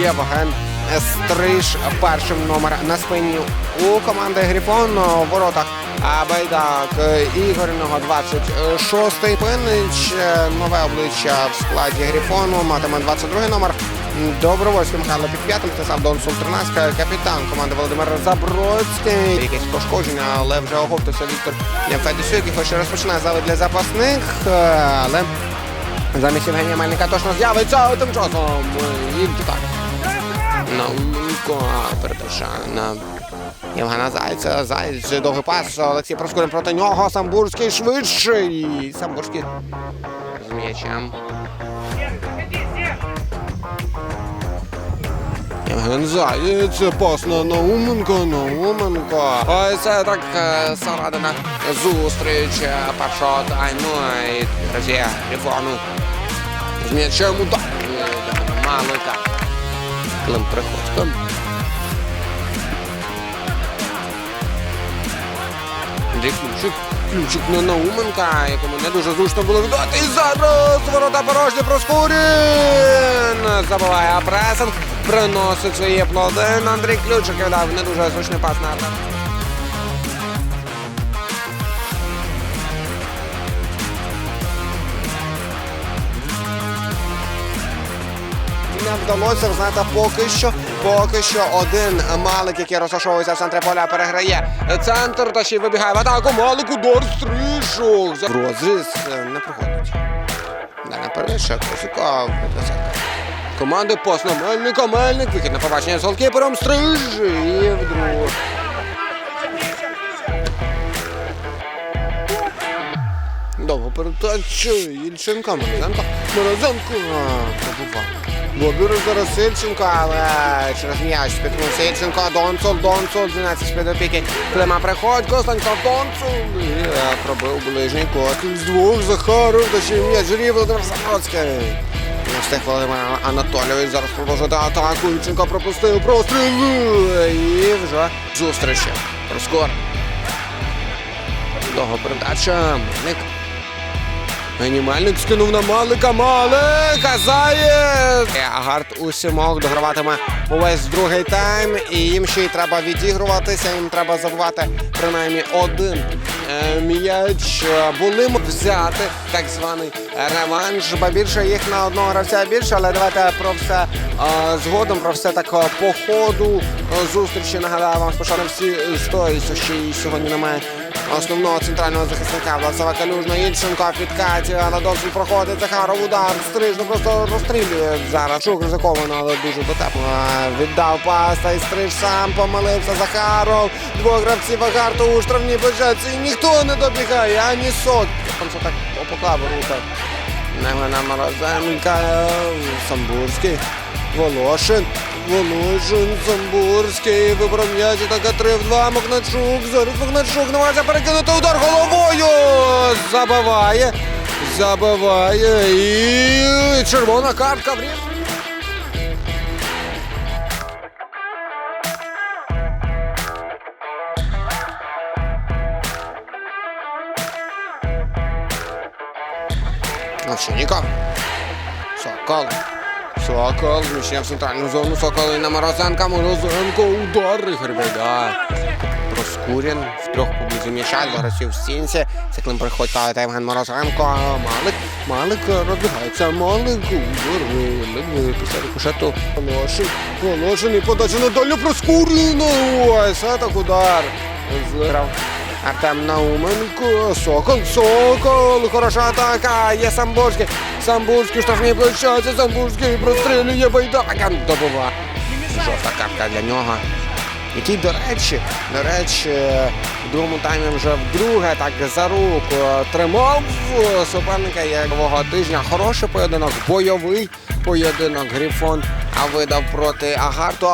Євген Стриж першим номер на спині у команди Грифон у воротах. А Байдак е, Ігорного 26-й Пинич, е, нове обличчя в складі Грифону, матиме 22 номер. Добровольський Михайло під п'ятим, Стасав Донсул 13 капітан команди Володимир Забродський. Якесь пошкодження, але вже оговтався Віктор Федисюк, який хоче розпочинає зали для запасних, е, але замість Євгенія Мельника точно з'явиться тим часом. І так. Науко передача на Євгена Зайця. Зайць довгий пас. Олексій Проскурин проти нього. Самбурський швидший. Самбурський з м'ячем. Євген Заєць, пас на Науменко, Науменко. Ось так е, середина зустріч е, першого тайму. І друзі, Ріфону з м'ячем удар. Малика. Клим Приходько. Андрій Ключик. Ключик на Науменка, якому не дуже зручно було віддати. І зараз ворота порожні Проскурін. Забиває пресинг. Приносить свої плоди. Андрій Ключик віддав не дуже зручний пас на Не вдалося, знаєте, поки що, поки що один Малик, який розташовується в центрі поля, переграє центр та ще й вибігає в атаку. Малик удар стрижок. За- Розріз е, не проходить. Далі перше, Косюка в Команди пост на Мельника, Мельник, вихід на побачення з голкіпером, стриж і вдруг. Довго передача Ільченка, Морозенко, Морозенко пробував. Бобір зараз Ільченко, але через м'яч спіткнувся Ільченко, Донцол, Донцол, 12 з-під опіки. Клима Приходько, Станіслав Донцол. І е, пробив ближній котель з двох Захаров, та ще м'яч Володимир Забродський. Не встиг Володимир Анатолійович зараз продовжувати атаку. Ільченко пропустив простріл. І вже зустріч. Проскор. Довго передача. Ник. Генімальник скинув на Малика. Малик! Заєць! Е, Агард у дограватиме увесь другий тайм. І їм ще й треба відігруватися. Їм треба забувати принаймні один е, м'яч. Були взяти так званий реванш. Ба більше їх на одного гравця більше, але давайте про все згодом, про все так по ходу зустрічі. Нагадаю вам спочатку всі стоїть, що і сьогодні немає основного центрального захисника Власова Калюжна Ільченко підкаті, але досить проходить Захаров удар. Стрижно просто розстрілює зараз. Чук ризиковано, але дуже дотепно. Віддав пас, та й Стриж сам помилився. Захаров. Двох гравців Агарту у штрафній площадці. І ніхто не добігає, ані сот. Там що так поклав рука. Невина Морозенка, Самбурський, Волошин, Волошин, Самбурський, вибрав така і так 3 в 2, Мокначук, зараз Мокначук намагається перекинути удар головою, забиває, забиває і червона картка в рівні. Овчинников. Сокол. Сокол. Зміщення в центральну зону. Сокол і на Морозенка. Морозенко. Удар. Ігор. Проскурін. В трьох поблизу м'яча. Зараз в стінці. Це Клим приходька та Євген Морозенко. Малик. Малик розбігається. Малик. Удар. Ледве після рикошету. Волошин. Волошин і подача на дальню Проскуріна. Ось. Це так удар. Зіграв. Артем Науменко, Сокол, Сокол, хороша атака, є Самбурський, Самбурський, штрафний площадці, Самбурський прострілює Байдака, добува. Жовта картка для нього. Який, до речі, до речі, в другому таймі вже вдруге так за руку тримав суперника якого тижня. Хороший поєдинок, бойовий поєдинок Грифон, а видав проти Агарту.